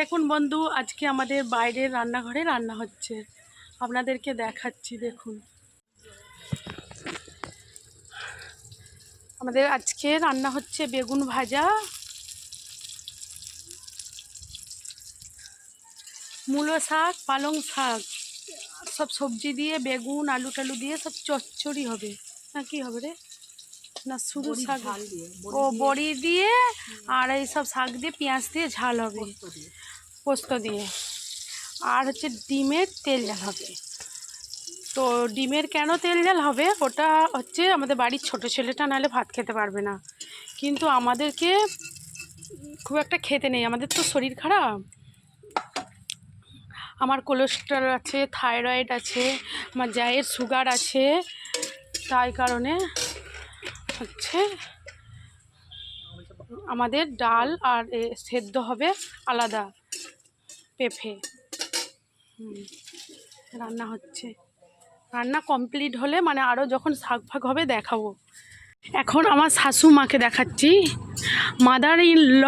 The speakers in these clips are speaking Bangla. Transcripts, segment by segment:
দেখুন বন্ধু আজকে আমাদের বাইরের রান্নাঘরে রান্না হচ্ছে। আপনাদেরকে দেখাচ্ছি দেখুন। আমাদের আজকে রান্না হচ্ছে বেগুন ভাজা মূলো শাক পালং শাক। সব সবজি দিয়ে বেগুন আলু টালু দিয়ে সব চচ্চড়ি হবে। না কি হবে রে? না শুধু শাক ও বড়ি দিয়ে। আর এই সব শাক দিয়ে পেঁয়াজ দিয়ে ঝাল হবে। পোস্ত দিয়ে। আর হচ্ছে ডিমের তেল ঝাল হবে। তো ডিমের কেন তেল ঝাল হবে? ওটা হচ্ছে আমাদের বাড়ির ছোট ছেলেটা নাহলে ভাত খেতে পারবে না। কিন্তু আমাদেরকে খুব একটা খেতে নেই। আমাদের তো শরীর খারাপ। আমার কোলেস্ট্রল আছে, থাইরয়েড আছে, আমার জায়ের সুগার আছে। তাই কারণে হচ্ছে আমাদের ডাল আর সেদ্ধ হবে আলাদা। পেঁপে। রান্না হচ্ছে। রান্না কমপ্লিট হলে মানে আরও যখন শাক ফাক হবে দেখাবো। এখন আমার শাশু মাকে দেখাচ্ছি। মাদার ইন ল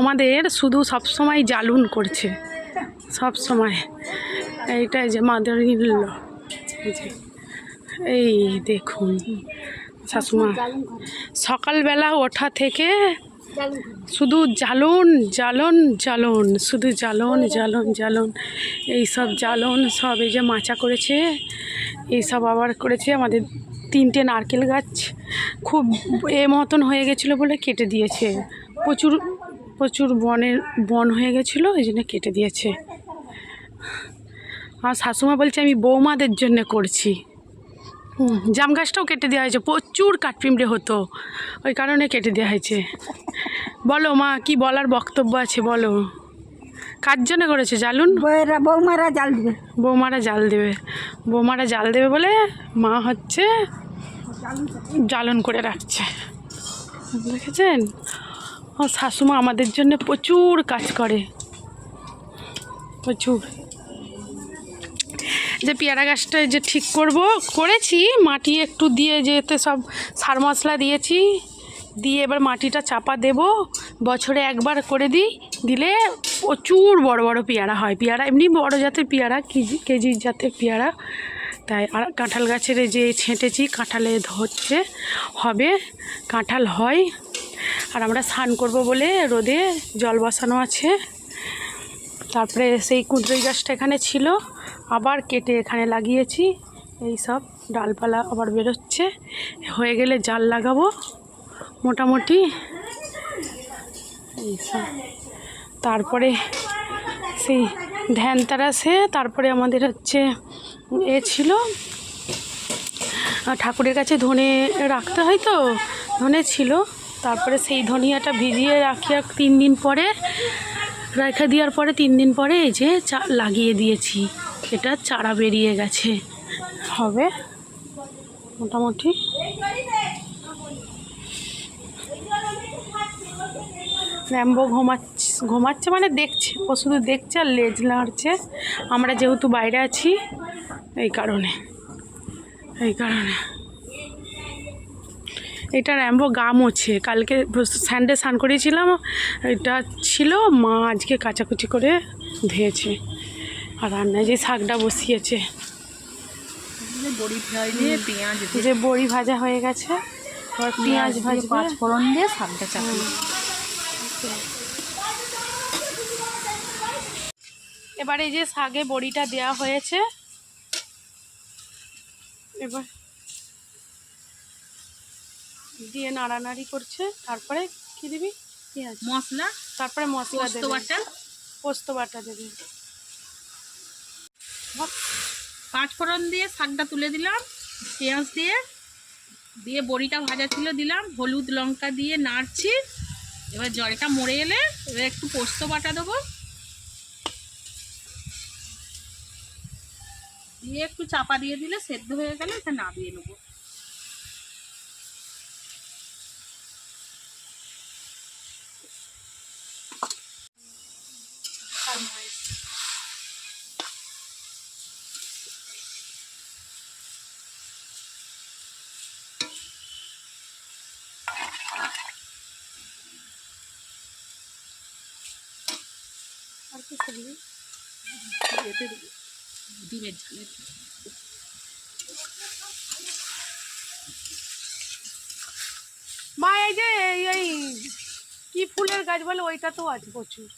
আমাদের শুধু সবসময় জ্বালুন করছে। সব সময় এইটাই যে মাদার ইন ল এই দেখুন, শাশুমা। সকালবেলা ওঠা থেকে শুধু জ্বালন জ্বালন জ্বালন, শুধু জ্বালন জ্বালন জ্বালন। এই সব জ্বালন সব এই যে মাচা করেছে, এই সব আবার করেছে আমাদের তিনটে নারকেল গাছ। খুব এ মতন হয়ে গেছিল বলে কেটে দিয়েছে। প্রচুর প্রচুর বনের, বন হয়ে গেছিল, এই জন্য কেটে দিয়েছে। আর শাশুমা বলছে, আমি বৌমাদের জন্য করছি। জাম গাছটাও কেটে দেওয়া হয়েছে। প্রচুর কাঠপিমড়ে হতো। ওই কারণে কেটে দেওয়া হয়েছে। বলো মা কি বলার বক্তব্য আছে বলো? কার জন্য করেছে? জালুন? বৌমারা জাল দেবে। বৌমারা জাল দেবে। বৌমারা জাল দেবে বলে মা হচ্ছে জ্বালন করে রাখছে। দেখেছেন? ও শাশুমা আমাদের জন্য প্রচুর কাজ করে। প্রচুর। যে পেয়ারা গাছটা যে ঠিক করব, করেছি, মাটি একটু দিয়ে যেতে সব সার মশলা দিয়েছি, দিয়ে এবার মাটিটা চাপা দেব, বছরে একবার করে দিই, দিলে প্রচুর বড় বড় পেয়ারা হয়। পেয়ারা এমনি বড় জাতের পেয়ারা, কেজি কেজি জাতের পেয়ারা। তাই আর কাঁঠাল গাছের যে ছেঁটেছি, কাঁঠালে ধরছে হবে, কাঁঠাল হয়। আর আমরা স্নান করব বলে রোদে জল বসানো আছে। তারপরে সেই কুঁদরি গাছটা এখানে ছিল। আবার কেটে এখানে লাগিয়েছি। এই সব ডালপালা আবার বেরোচ্ছে। হয়ে গেলে জাল লাগাবো। মোটামুটি এই সব। তারপরে সেই ধ্যান তারাসে তারপরে আমাদের হচ্ছে এ ছিল। ঠাকুরের কাছে ধনে রাখতে হয় তো, ধনে ছিল। তারপরে সেই ধনিয়াটা ভিজিয়ে রাখি আর তিন দিন পরে রেখে দেওয়ার পরে তিন দিন পরে এই যে চা লাগিয়ে দিয়েছি। এটা চারা বেরিয়ে গেছে। হবে। মোটামুটি। র্যাম্বো ঘুমাচ্ছে ঘুমাচ্ছে মানে দেখছে ও শুধু দেখছে আর লেজ নাড়ছে। আমরা যেহেতু বাইরে আছি এই কারণে এই কারণে। এটা র্যাম্বো গা মোছে কালকে স্যান্ডে স্নান করিয়েছিলাম। এটা ছিল মা আজকে কাচাকুচি করে ধুয়েছে। আর রান্নায় যে শাকটা বসিয়েছে। দিয়ে যে বড়ি ভাজা হয়ে গেছে। এবার পেঁয়াজ ভাজবে। পাঁচ ফোড়ন দিয়ে শাকটা চাপিয়ে এবার এই যে শাকে বড়িটা দেওয়া হয়েছে। এবার দিয়ে নাড়ানাড়ি করছে তারপরে কি দিবি? পেঁয়াজ। মশলা। তারপরে মশলা পোস্ত দেবে। বাটা। পোস্ত বাটা দেবে। পাঁচ ফোড়ন দিয়ে শাকটা তুলে দিলাম পেঁয়াজ দিয়ে। দিয়ে বড়িটা ভাজা ছিল দিলাম। হলুদ লঙ্কা দিয়ে নাড়ছি। এবার জলটা মরে এলে এবার একটু পোস্ত বাটা দেবো। দিয়ে একটু চাপা দিয়ে দিলে সেদ্ধ হয়ে গেলে এটা নামিয়ে নেব। মা, এই যে, এই- কি ফুলের গাছ বলে ওইটা তো আছে প্রচুর।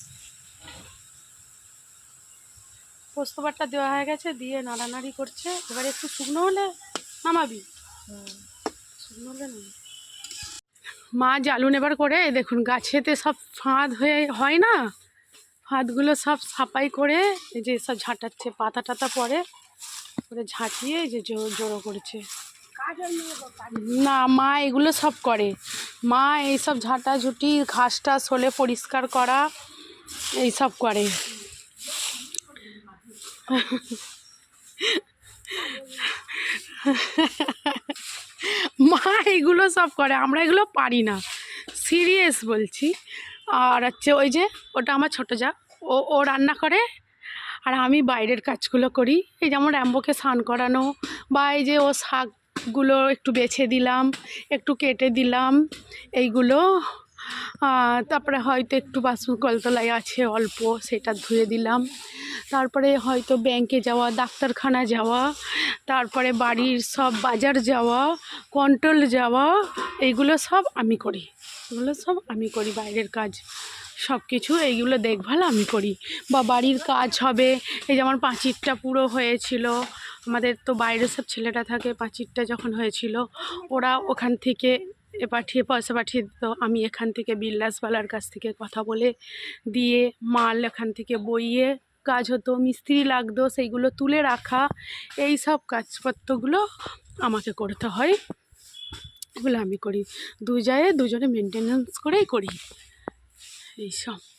পোস্তবারটা দেওয়া হয়ে গেছে, দিয়ে নাড়ানাড়ি করছে। এবার একটু শুকনো হলে নামাবি। শুকনো হলে নামাবি। মা জ্বালুন এবার করে, দেখুন, গাছেতে সব ফাঁদ হয়ে, হয় না? ফাঁদগুলো সব সাফাই করে এই যে সব ঝাঁটাচ্ছে পাতা টাতা পরে করে ঝাঁটিয়ে যে জড়ো করেছে। না, মা এগুলো সব করে। মা এইসব ঝাঁটাঝুটি ঘাস টাস হলে পরিষ্কার করা, এইসব করে। মা এগুলো সব করে, আমরা এগুলো পারি না। সিরিয়াস বলছি। আর হচ্ছে ওই যে ওটা আমার ছোটো যা, ও ও রান্না করে আর আমি বাইরের কাজগুলো করি। এই যেমন অ্যাম্বোকে স্নান করানো বা এই যে ও শাকগুলো একটু বেছে দিলাম, একটু কেটে দিলাম, এইগুলো তারপরে হয়তো একটু বাসন কলতলায় আছে, অল্প সেটা ধুয়ে দিলাম। তারপরে হয়তো ব্যাংকে যাওয়া, ডাক্তারখানা যাওয়া, তারপরে বাড়ির সব বাজার যাওয়া কন্ট্রোল যাওয়া এইগুলো সব আমি করি। এগুলো সব আমি করি, বাইরের কাজ সব কিছু এইগুলো দেখভাল আমি করি। বা বাড়ির কাজ হবে, এই যেমন পাঁচিরটা পুরো হয়েছিল, আমাদের তো বাইরে সব ছেলেরা থাকে, পাঁচিরটা যখন হয়েছিল, ওরা ওখান থেকে পাঠিয়ে পয়সা পাঠিয়ে দিত। আমি এখান থেকে বিল্লাসওয়ালার কাছ থেকে কথা বলে দিয়ে মাল এখান থেকে বইয়ে কাজ হতো, মিস্ত্রি লাগতো, সেইগুলো তুলে রাখা, এই সব কাজপত্রগুলো আমাকে করতে হয়। এগুলো আমি করি। দুজায়ে দুজনে মেনটেনেন্স করেই করি। এইসব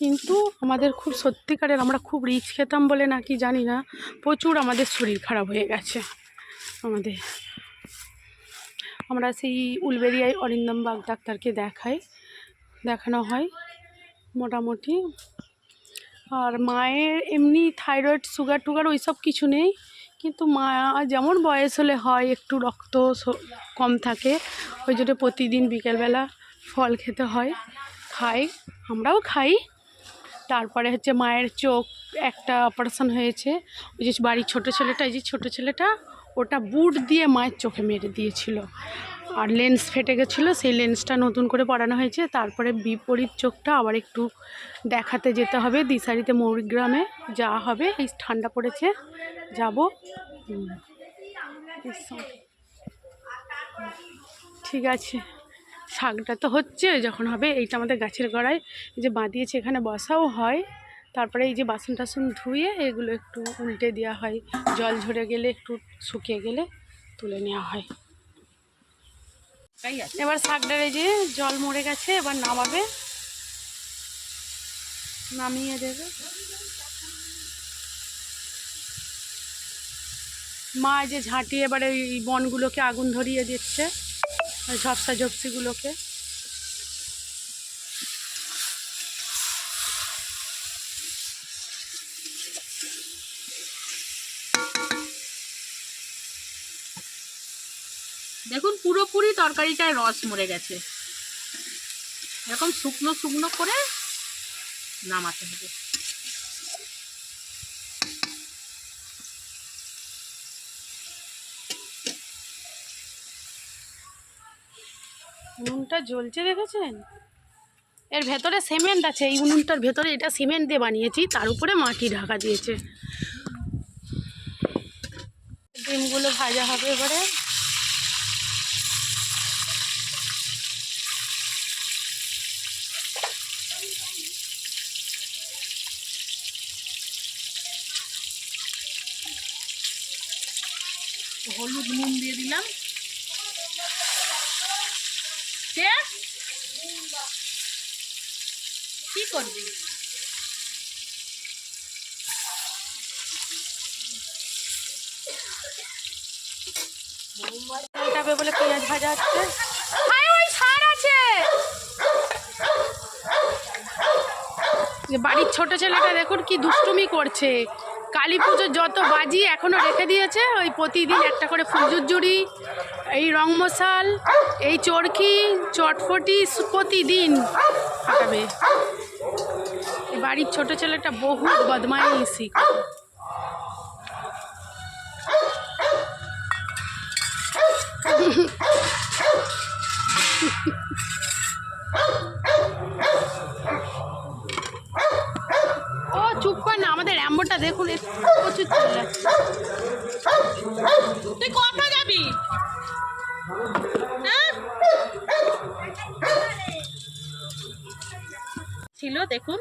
কিন্তু আমাদের খুব সত্যিকারের আমরা খুব রিচ খেতাম বলে নাকি জানি না, প্রচুর আমাদের শরীর খারাপ হয়ে গেছে আমাদের। আমরা সেই উলবেরিয়ায় অরিন্দম বাগ ডাক্তারকে দেখাই, দেখানো হয় মোটামুটি। আর মায়ের এমনি থাইরয়েড, সুগার, টুগার ওইসব কিছু নেই, কিন্তু মা যেমন বয়স হলে হয়, একটু রক্ত কম থাকে, ওই জন্য প্রতিদিন বিকেলবেলা ফল খেতে হয়, খাই, আমরাও খাই। তারপরে হচ্ছে মায়ের চোখ একটা অপারেশন হয়েছে। ওই যে বাড়ির ছোটো ছেলেটা, এই যে ছোটো ছেলেটা, ওটা বুট দিয়ে মায়ের চোখে মেরে দিয়েছিল। আর লেন্স ফেটে গেছিল, সেই লেন্সটা নতুন করে পরানো হয়েছে। তারপরে বিপরীত চোখটা আবার একটু দেখাতে যেতে হবে। দিশারিতে মৌরিগ্রামে যা হবে, এই ঠান্ডা পড়েছে, যাব। ঠিক আছে। শাকটা তো হচ্ছে যখন হবে এইটা আমাদের গাছের গোড়ায় যে বাঁধিয়েছে এখানে বসাও হয়, তারপরে এই যে বাসন টাসন ধুয়ে এগুলো একটু উল্টে দেওয়া হয়, জল ঝরে গেলে একটু শুকিয়ে গেলে তুলে নেওয়া হয়। এবার শাকটার এই যে জল মরে গেছে, এবার নামাবে। নামিয়ে দেবে। মা যে ঝাঁটিয়ে এবারে এই বনগুলোকে আগুন ধরিয়ে দিচ্ছে। ঝপসা ঝপসিগুলোকে দেখুন পুরোপুরি তরকারিটায় রস মরে গেছে। এরকম শুকনো শুকনো করে নামাতে হবে। উনুনটা জ্বলছে দেখেছেন? এর ভেতরে সিমেন্ট আছে, এই উনুনটার ভেতরে এটা সিমেন্ট দিয়ে বানিয়েছি, তার উপরে মাটি ঢাকা দিয়েছে। ডিমগুলো ভাজা হবে এবারে। হলুদ নুন দিয়ে দিলাম। কে কি করবি? বলে পেঁয়াজ ভাজা হচ্ছে। ওই সার আছে। বাড়ির ছোট ছেলেটা দেখুন কি দুষ্টুমি করছে। কালী পুজোর যত বাজি এখনও রেখে দিয়েছে, ওই প্রতিদিন একটা করে ফুলঝুরঝুরি এই রং মশাল, এই চরকি চটফটি প্রতিদিন ফাটাবে বাড়ির ছোট ছেলেটা বহু বদমাইশি করে। ও চুপ কর না আমাদের দেখুন প্রচুর তুই কটা যাবি? হ্যাঁ? ছিল দেখুন।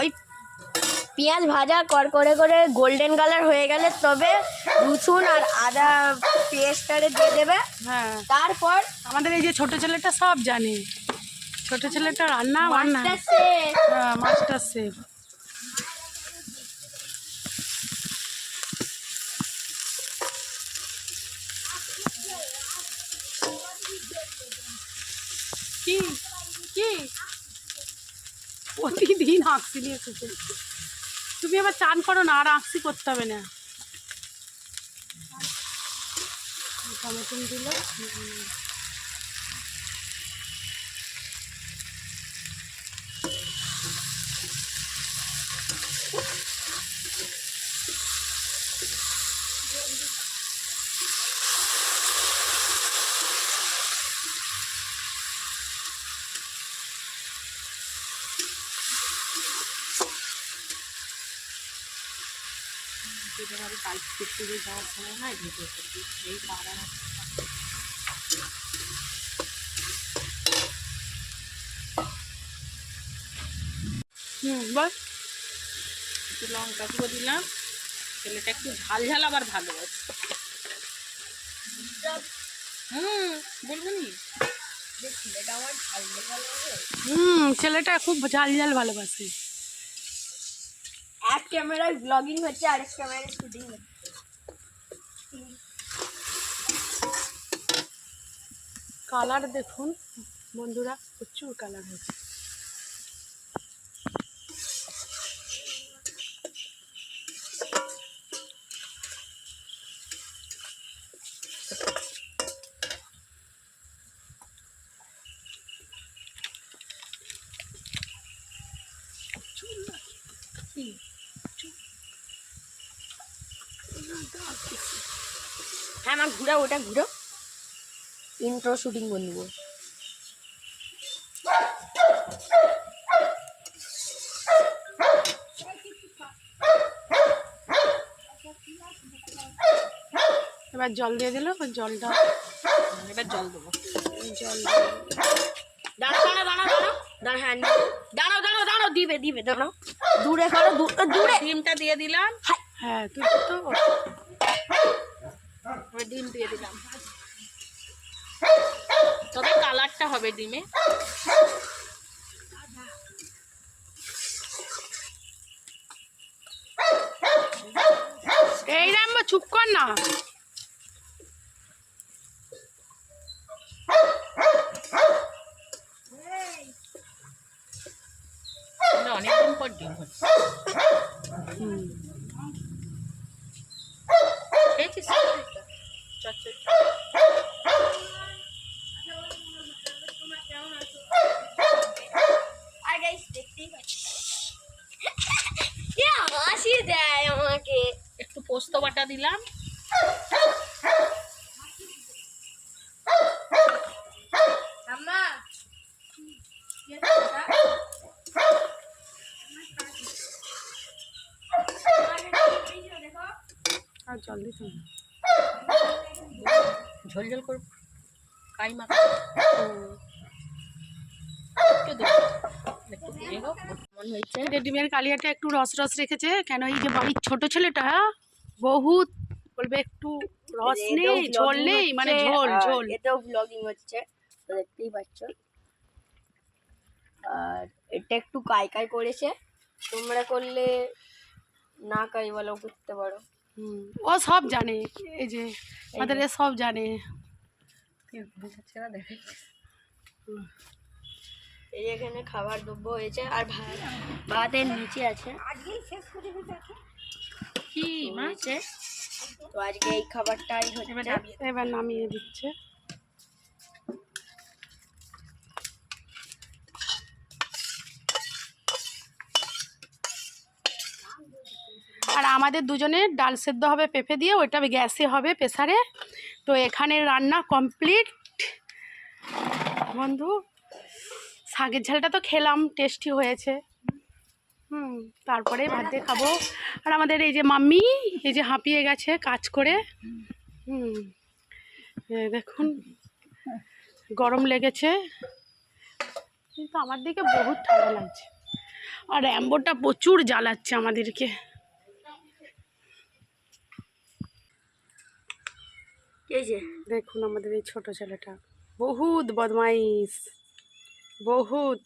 ওই পেঁয়াজ ভাজা কর করে করে গোল্ডেন কালার হয়ে গেলে তবে রসুন আর আদা পেস্টটারে দিয়ে দেবে। হ্যাঁ। তারপর আমাদের এই যে ছোট ছেলেটা সব জানে। ছোট ছেলেটা রান্না বান্না। মাছটা হ্যাঁ মাস্টার শেফ কি? কি? প্রতিদিন আঁকছি নিয়ে এসেছে তুমি আবার চান করো না, আর আঁকছি করতে হবে না। টমেটো দিল হুম বল। একটু লঙ্কা গুঁড়ো দিলাম। ছেলেটা একটু ঝাল ঝাল আবার ভালোবাসে হুম বলবেন হুম ছেলেটা খুব ঝাল ঝাল ভালোবাসে। এক ক্যামেরায় ব্লগিং হচ্ছে আরেক ক্যামেরায় শুটিং হচ্ছে। কালার দেখুন বন্ধুরা প্রচুর কালার হয়েছে। হ্যাঁ আমার ঘুরা ওটা ঘুরো। ইন্ট্রো শুটিং করে নেব এবার জল দিয়ে দিল জলটা এবার জল দেবো। জল দাঁড়াও দাঁড়াও দাঁড়াও দাঁড়াও। দাঁড়াও হ্যাঁ নি- দাঁড়াও দাঁড়াও দাঁড়াও দিবে দিবে দাঁড়াও। দূরে করো দূরে। ডিমটা দিয়ে দিলাম। হ্যাঁ তুই তো এবার ডিম দিয়ে দিলাম। তবে কালারটা হবে ডিমে। এই রাম্বা চুপ কর না এটা অনেকদিন পর ডিম হচ্ছে হুম খেয়েছিস চচ্চড়ি? আর গাইস দেখতেই পাচ্ছি কে হাসি দেয় আমাকে। একটু পোস্ত বাটা দিলাম। আম্মা। আর জল দিতে ঝোল ঝোল করে কাই মাখা। হুম। একটু দেবো। একটু দিয়ে হোক কেমন হয়েছে? ডিমের কালিয়াটা একটু রস রস রেখেছে। কেন এই যে বাড়ির ছোট ছেলেটা বহুত বলবে একটু রস নেই ঝোল নেই মানে ঝোল ঝোল। এতেও ব্লগিং হচ্ছে তো দেখতেই পাচ্ছ। আর এটা একটু কাই কাই করেছে তোমরা করলে না কাই বলো করতে পারো। হুম, ও সব জানে এই যে আমাদের এ সব জানে। এই এখানে খাবার দ্রব্য হয়েছে আর ভাত ভাতের নিচে আছে। কি মা? হয়েছে। তো আজকে এই খাবারটাই হচ্ছে। এবার নামিয়ে দিচ্ছে। আর আমাদের দুজনের ডাল সেদ্ধ হবে পেঁপে দিয়ে ওইটা গ্যাসে হবে প্রেসারে। তো এখানে রান্না কমপ্লিট। বন্ধু শাকের ঝালটা তো খেলাম টেস্টি হয়েছে। হুম তারপরে ভাত দিয়ে খাব। আর আমাদের এই যে মাম্মি এই যে হাঁপিয়ে গেছে কাজ করে। হুম দেখুন গরম লেগেছে। কিন্তু আমার দিকে বহুত ঠান্ডা লাগছে। আর অ্যাম্বোটা প্রচুর জ্বালাচ্ছে আমাদেরকে। এই যে। দেখুন আমাদের এই ছোট ছেলেটা বহুত বদমাইশ। বহুত